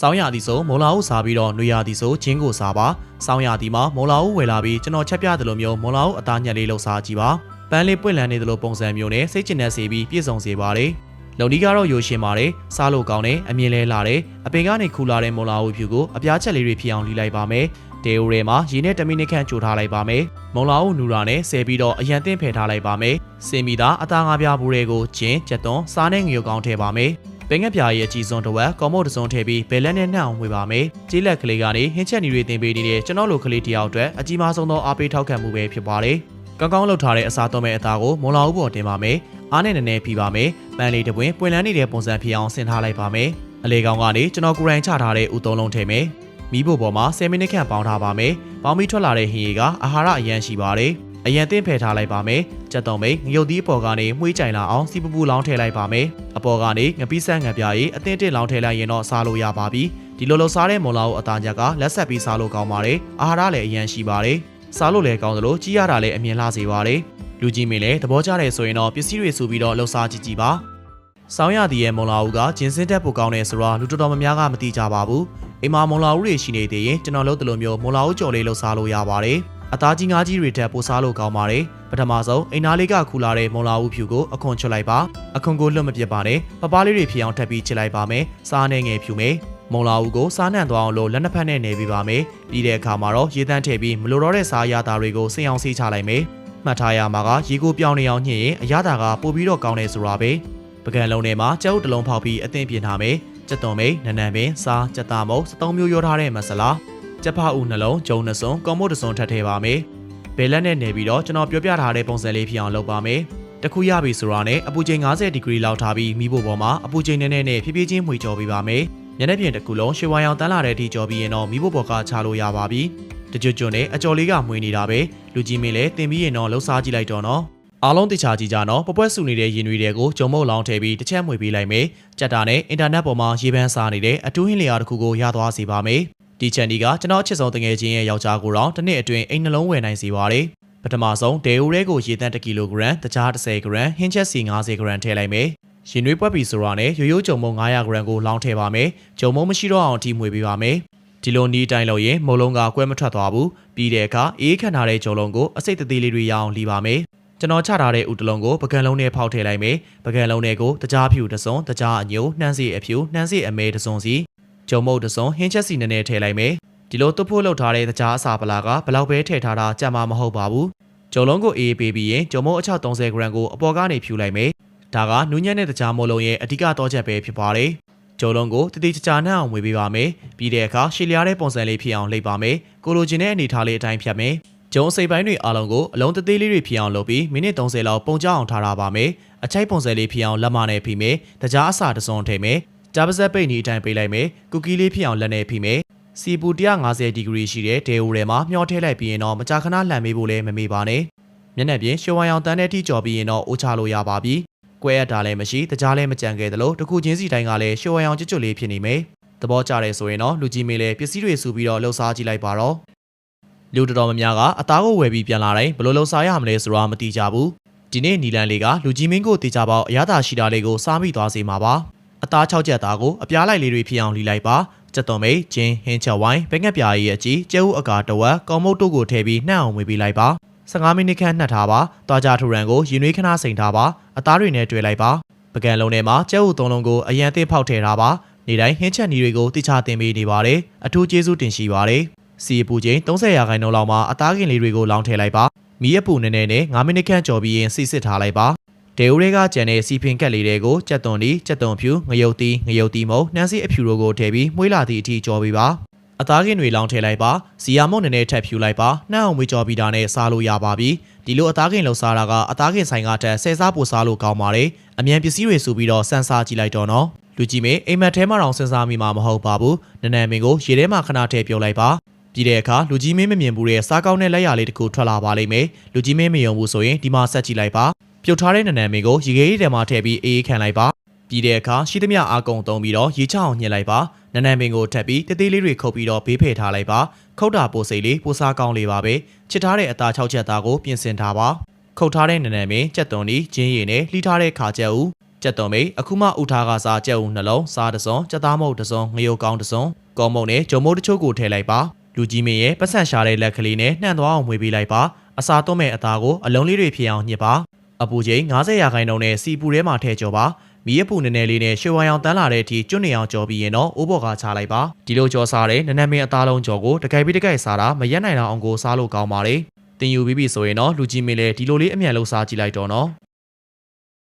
စောင်းရသည်ဆိုမုံလာဦးစားပြီးတော့နှွေရသည်ဆိုချင်းကိုစားပါစောင်းရသည်မှာမုံလာဦးဝယ်လာပြီးကျွန်တော်ချက်ပြတယ်လို့မျိုးမုံလာဦးအသားညက်လေးလှုပ်စားကြည့်ပါပန်းလေးပွင့်လန်းနေတယ်လို့ပုံစံမျိုးနဲ့စိတ်ကျင်တဲ့စေပြီးပြည့်စုံစေပါတယ်လုံဒီကတော့ရိုရှင်းပါတယ်စားလို့ကောင်းတယ်အမြင်လဲလာတယ်အပင်ကနေခူလာတဲ့မုံလာဦးဖြူကိုအပြားချက်လေးတွေဖြစ်အောင်လှီလိုက်ပါမယ်ဒေအိုရဲမှာရေနဲ့တမီနစ်ခန့်ကြိုထားလိုက်ပါမယ်မုံလာဦးနူရာနဲ့ဆဲပြီးတော့အရန်တင်းဖယ်ထားလိုက်ပါမယ်စင်မီသားအသားငါးပြားဘူးတွေကိုကျင်းကြက်သွန်းစားနဲ့ငရုတ်ကောင်းထည့်ပါမယ် ပင်ငက်ပြာရဲ့အကြီးဆုံးတစ်ဝက်ကော်မို့တစ်စုံထည့်ပြီးဘယ်လက်နဲ့နှောက်အောင်ဝေပါမယ်ကြီးလက်ကလေးကနေဟင်းချက်နီတွေတင်ပေးနေတဲ့ကျွန်တော်လိုကလေးတယောက်အတွက်အကြီးမားဆုံးသောအားပေးထောက်ခံမှုပဲဖြစ်ပါတယ်ကောင်းကောင်းလှုပ်ထားတဲ့အစားသွမ်းမဲ့အသားကိုမုံလာဦးပေါ်တင်ပါမယ်အားနဲ့နည်းနည်းဖြီးပါမယ်ပန်းလေးတစ်ပွင့်ပွင့်လန်းနေတဲ့ပုံစံဖြစ်အောင်ဆင်ထားလိုက်ပါမယ်အလေကောင်ကနေကျွန်တော်ကိုယ်တိုင်ချထားတဲ့ဥသုံးလုံးထည့်မယ်မီးဖို့ပေါ်မှာ10မိနစ်ခန့်ပေါင်းထားပါမယ်ပေါင်းပြီးထွက်လာတဲ့ဟင်းရည်ကအာဟာရအရန်ရှိပါတယ် အရန်တင်းဖယ်ထားလိုက်ပါမယ်။ကြက်တုံမိတ်ငရုတ်သီးအပေါ်ကနေမှုေးကြိုင်လာအောင်စီပပူလောင်းထည့်လိုက်ပါမယ်။အပေါ်ကနေငပိဆက်ငပြားရီအသင်းတစ်လောင်းထည့်လိုက်ရင်တော့စားလို့ရပါပြီ။ဒီလိုလိုစားတဲ့မွန်လာကိုအသားညက်ကလက်ဆက်ပြီးစားလို့ကောင်းပါတယ်။အာဟာရလည်းအရန်ရှိပါတယ်။စားလို့လည်းကောင်းသလိုကြီးရတာလည်းအမြင်လှစေပါတယ်။လူကြီးမင်းလည်းသဘောကျတယ်ဆိုရင်တော့ပစ္စည်းတွေစုပြီးတော့လှူစားကြည့်ကြည့်ပါ။ဆောင်းရသည်ရဲ့မွန်လာဦးကဂျင်းစင်းတက်ပိုကောင်းတယ်ဆိုတော့လူတော်တော်များများကမသိကြပါဘူး။အိမ်မှာမွန်လာဦးတွေရှိနေသေးရင်ကျွန်တော်လုပ်တယ်လို့မျိုးမွန်လာဦးကြော်လေးလှူစားလို့ရပါတယ်။ အသားကြီးငါးကြီးတွေထက်ပိုစားလို့ကောင်းပါတယ်ပထမဆုံးအိမ်သားလေးကခူလာတဲ့မုံလာဦးဖြူကိုအခွန်ချွတ်လိုက်ပါအခွန်ကိုလွတ်မပြစ်ပါနဲ့ပပားလေးတွေဖြစ်အောင်ထပ်ပြီးချစ်လိုက်ပါမယ်စားနေငယ်ဖြူမယ်မုံလာဦးကိုစားနှံသွားအောင်လို့လက်နှစ်ဖက်နဲ့နေပြီးပါမယ်ပြီးတဲ့အခါမှာတော့ရေတန်းထည့်ပြီးမလိုတော့တဲ့စားရတာတွေကိုစိအောင်ဆေးချလိုက်မယ်မှတ်ထားရမှာကရေကိုပြောင်းနေအောင်ညှစ်ရင်အရသာကပိုပြီးတော့ကောင်းတယ်ဆိုတာပဲပကံလုံးထဲမှာကြောက်တလုံးဖောက်ပြီးအသင်ပြင်ထားမယ်ကြက်သွန်မိတ်နနံပင်စားကြက်သားမုတ်စတုံးမျိုးရောထားတဲ့မဆလာ ကြက်ဖအူနှလုံးဂျုံနှစုံကွန်မို့တစုံထပ်ထည့်ပါမယ်ဘယ်လက်နဲ့နေပြီးတော့ကျွန်တော်ပြောပြထားတဲ့ပုံစံလေးဖြစ်အောင်လုပ်ပါမယ်။တခုရပြီဆိုတော့နဲ့အပူချိန်50ဒီဂရီလောက်ထားပြီးမိဖို့ပေါ်မှာအပူချိန်နည်းနည်းနဲ့ဖြည်းဖြည်းချင်းမှွေကြော်ပေးပါမယ်။ညနေပြင်တစ်ခုလုံးရွှေဝါရောင်တန်းလာတဲ့အထိကြော်ပြီးရင်တော့မိဖို့ပေါ်ကချလို့ရပါပြီ။တကြွကြွနဲ့အကြော်လေးကမှွေနေတာပဲလူကြီးမင်းလည်းတင်ပြီးရင်တော့လှုပ်ရှားကြည့်လိုက်တော့နော်။အားလုံးတခြားကြည့်ကြနော်ပပွက်ဆူနေတဲ့ရင်တွေကိုဂျုံမုတ်လောင်းထည့်ပြီးတစ်ချက်မှွေပေးလိုက်မယ်။ကြက်တာနဲ့အင်တာနက်ပေါ်မှာရေပန်းစားနေတဲ့အတူးဟင်းလျာတစ်ခုကိုရသွားစေပါမယ်။ ဒီချန်ဒီကကျွန်တော်အချစ်ဆုံးတငယ်ချင်းရဲ့ယောက်ျားကိုတော့တစ်နှစ်အတွင်းအိမ်နှလုံးဝယ်နိုင်စေပါတယ်။ပထမဆုံးဒေအိုရဲကိုရေတန်း1ကီလိုဂရမ်တခြား10ဂရမ်ဟင်းချက်စီ90ဂရမ်ထည့်လိုက်မယ်။ရင်နွေးပွက်ပြီဆိုတော့နဲ့ရိုးရိုးကြုံမုံ900ဂရမ်ကိုလောင်းထည့်ပါမယ်။ကြုံမုံမရှိတော့အောင်ထိမွေပေးပါမယ်။ဒီလိုနီးတိုင်းလို့ရင်မုံလုံးကကွဲမထွက်သွားဘူး။ပြီးတဲ့အခါအေးခန့်ထားတဲ့ကြုံလုံးကိုအစိတ်သေးလေးတွေရအောင်လီပါမယ်။ကျွန်တော်ချထားတဲ့ဥတလုံးကိုပကံလုံးနဲ့ဖောက်ထည့်လိုက်မယ်။ပကံလုံးတွေကိုတကြားဖြူတစ်စုံတကြားအညိုနှမ်းစီအဖြူနှမ်းစီအမဲတစ်စုံ စီကြုံမုတ်တစ်စုံဟင်းချက်စီနည်းနည်းထည့်လိုက်မယ်။ဒီလိုတုပ်ဖို့လောက်ထားတဲ့တကြားအစာပလာကဘလောက်ပဲထည့်ထားတာကြမှာမဟုတ်ပါဘူး။ကြုံလုံးကိုအေးပေးပြီးရင်ကြုံမုတ်အချောက်30ဂရမ်ကိုအပေါ်ကနေဖြူလိုက်မယ်။ဒါကနူးညံ့တဲ့တကြားမိုးလုံးရဲ့အဓိကတော့ချက်ပဲဖြစ်ပါတယ်။ကြုံလုံးကိုတတိချာနှံ့အောင်ဝေပေးပါမယ်။ပြီးတဲ့အခါရှည်လျားတဲ့ပုံစံလေးဖြစ်အောင်လှိပ်ပါမယ်။ကိုလိုချင်တဲ့အနေထားလေးအတိုင်းဖြတ်မယ်။ကျုံစိတ်ပိုင်းတွေအားလုံးကိုအလုံးတသေးလေးတွေဖြစ်အောင်လုပ်ပြီးမိနစ်30လောက်ပုံကြအောင်ထားရပါမယ်။အချိုက်ပုံစံလေးဖြစ်အောင်လက်မနဲ့ဖိမယ်။တကြားအစာတစ်စုံထည့်မယ်။ ကြားပါစက်ပိတ်နီအတိုင်းပေးလိုက်မယ်။ကူကီလေးဖြစ်အောင်လက်နဲ့ဖိမယ်။စီပူ150ဒီဂရီရှိတဲ့ဒေအိုထဲမှာမျှောထည့်လိုက်ပြီးရင်တော့မကြာခဏလှန်မေးဖို့လည်းမမေ့ပါနဲ့။မျက်နှာပြင်ရွှေဝါရောင်တန်းတဲ့ထိကြော်ပြီးရင်တော့အိုးချလို့ရပါပြီ။ကွဲရတာလည်းမရှိတကြားလည်းမကြံခဲ့သလိုတစ်ခုချင်းစီတိုင်းကလည်းရွှေဝါရောင်ကြွကြွလေးဖြစ်နေမယ်။သဘောကျတယ်ဆိုရင်တော့လူကြီးမေးလည်းပစ္စည်းတွေစုပြီးတော့လှုပ်ရှားကြည့်လိုက်ပါတော့။လူတော်တော်များများကအသားကိုဝယ်ပြီးပြန်လာတိုင်းဘယ်လိုလှုပ်ရှားရမလဲဆိုတာမသိကြဘူး။ဒီနေ့နီလန်လေးကလူကြီးမင်းကိုတေချာပေါက်အရသာရှိတာလေးကိုစားမိသွားစေမှာပါ။ အသား၆ချက်သားကိုအပြားလိုက်လေးတွေဖြစ်အောင်လှီလိုက်ပါ။ကြက်သွန်မိတ်ဂျင်းဟင်းချက်ဝိုင်းဘဲငက်ပြားရည်အကြီးကျဲဥအကာတဝက်ကော်မုတ်တို့ကိုထည့်ပြီးနှံ့အောင်ဝေပေးလိုက်ပါ15မိနစ်ခန့်နှက်ထားပါ။သွားကြထူရန်ကိုရင်နွေးခဏစိန်ထားပါ။အသားတွေနဲ့တွေ့လိုက်ပါ။ပကံလုံးထဲမှာကျဲဥသုံးလုံးကိုအရန်သေးဖောက်ထည့်ထားပါ။နေတိုင်းဟင်းချက်နီတွေကိုတိချတင်ပေးနေပါတယ်။အထူးကျေးဇူးတင်ရှိပါတယ်။စီပူချင်း30ရာခိုင်နှုန်းလောက်မှာအသားကင်လေးတွေကိုလောင်းထည့်လိုက်ပါ။မီးအပူနည်းနည်းနဲ့9မိနစ်ခန့်ကြော်ပြီးရင်စီစစ်ထားလိုက်ပါ။ ဒေအိုတွေကကြံတဲ့စီဖင်ကက်လေးတွေကိုကြက်သွန်ဒီကြက်သွန်ဖြူငရုတ်တီးငရုတ်တီးမုံနှမ်းစီအဖြူတို့ကိုထည့်ပြီးမှုေးလာသည့်အထိကြော်ပေးပါအသားကင်တွေလောင်းထည့်လိုက်ပါစီယာမုံနည်းနည်းထပ်ဖြူလိုက်ပါနှမ်းအောင်ဝေကြော်ပြီးတာနဲ့စားလို့ရပါပြီဒီလိုအသားကင်လှစားတာကအသားကင်ဆိုင်ကတက်ဆယ်စားပိုစားလို့ကောင်းပါတယ်အမြန်ပစ္စည်းတွေစုပြီးတော့စမ်းစားကြည့်လိုက်တော့နော်လူကြီးမေအိမ်မက်ထဲမှာတောင်စဉ်းစားမိမှာမဟုတ်ပါဘူးနနန်မင်းကိုရေထဲမှာခဏထည့်ပြုတ်လိုက်ပါပြီးတဲ့အခါလူကြီးမင်းမမြင်ဘူးတဲ့စားကောင်းတဲ့လက်ရလေးတစ်ခုထွက်လာပါလိမ့်မယ်လူကြီးမင်းမယုံဘူးဆိုရင်ဒီမှာဆက်ကြည့်လိုက်ပါ ပြုတ်ထားတဲ့နနန်မင်းကိုရေခဲထဲမှာထည့်ပြီးအေးအေးခံလိုက်ပါပြီးတဲ့အခါရှိသမျှအာကုံသုံးပြီးတော့ရေချအောင်ညှစ်လိုက်ပါနနန်ပင်ကိုထပ်ပြီးတသေးလေးတွေခုတ်ပြီးတော့ဘေးဖယ်ထားလိုက်ပါခုတ်တာပိုစိတ်လေးပိုစားကောင်းလေးပါပဲချစ်ထားတဲ့အသား6ချက်သားကိုပြင်ဆင်ထားပါခုတ်ထားတဲ့နနန်ပင်ကြက်သွန်ဒီဂျင်းရည်နဲ့လှီးထားတဲ့ခါချက်ဦးကြက်တော်မိတ်အခုမှဥထားကစားကြက်ဦးနှလုံးစားတစ်စုံကြက်သားမုတ်တစ်စုံငရုတ်ကောင်းတစ်စုံကောမုတ်နဲ့ဂျုံမုတ်တချို့ကိုထည့်လိုက်ပါလူကြီးမင်းရဲ့ပတ်စံရှာတဲ့လက်ကလေးနဲ့နှံ့သွားအောင်မှွေပေးလိုက်ပါအစာသွင်းမဲ့အသားကိုအလုံးလေးတွေဖြစ်အောင်ညှစ်ပါ အပူချိန်90ရာခိုင်နှုန်းနဲ့စီပူထဲမှာထည့်ကြောပါမီးအပူနည်းနည်းလေးနဲ့ရွှေဝါရောင်တန်းလာတဲ့အထိကျွတ်နေအောင်ကြော်ပြီးရင်တော့အိုးဘော်ကချလိုက်ပါဒီလိုကြော်စားတဲ့နနမင်းအသားလုံးကြော်ကိုတကိုက်ပြီးတကိုက်စားတာမရက်နိုင်တော့အောင်ကိုစားလို့ကောင်းပါတယ်တင်ယူပြီးပြီဆိုရင်တော့လူကြီးမင်းလည်းဒီလိုလေးအမြန်လှုပ်စားကြည့်လိုက်တော့နော်